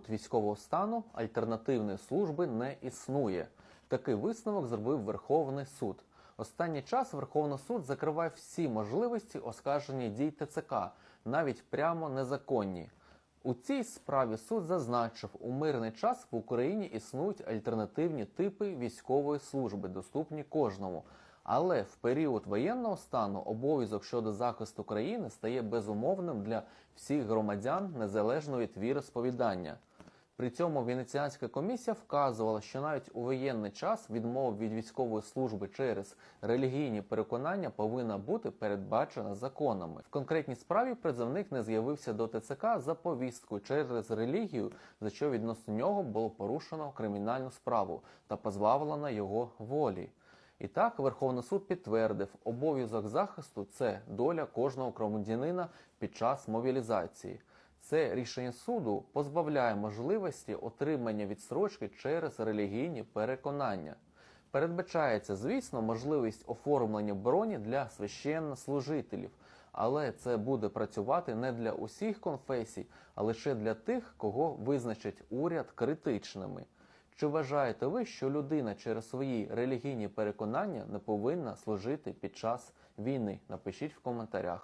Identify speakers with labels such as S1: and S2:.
S1: період військового стану альтернативної служби не існує. Такий висновок зробив Верховний суд. Останній час Верховний суд закриває всі можливості оскарження дій ТЦК, навіть прямо незаконні. У цій справі суд зазначив, у мирний час в Україні існують альтернативні типи військової служби, доступні кожному. Але в період воєнного стану обов'язок щодо захисту країни стає безумовним для всіх громадян незалежно від віросповідання. При цьому Венеціанська комісія вказувала, що навіть у воєнний час відмова від військової служби через релігійні переконання повинна бути передбачена законами. В конкретній справі призовник не з'явився до ТЦК за повісткою через релігію, за що відносно нього було порушено кримінальну справу та позбавлено його волі. І так Верховний суд підтвердив, обов'язок захисту це доля кожного громадянина під час мобілізації. Це рішення суду позбавляє можливості отримання відстрочки через релігійні переконання. Передбачається, звісно, можливість оформлення броні для священнослужителів, але це буде працювати не для усіх конфесій, а лише для тих, кого визначить уряд критичними. Чи вважаєте ви, що людина через свої релігійні переконання не повинна служити під час війни? Напишіть в коментарях.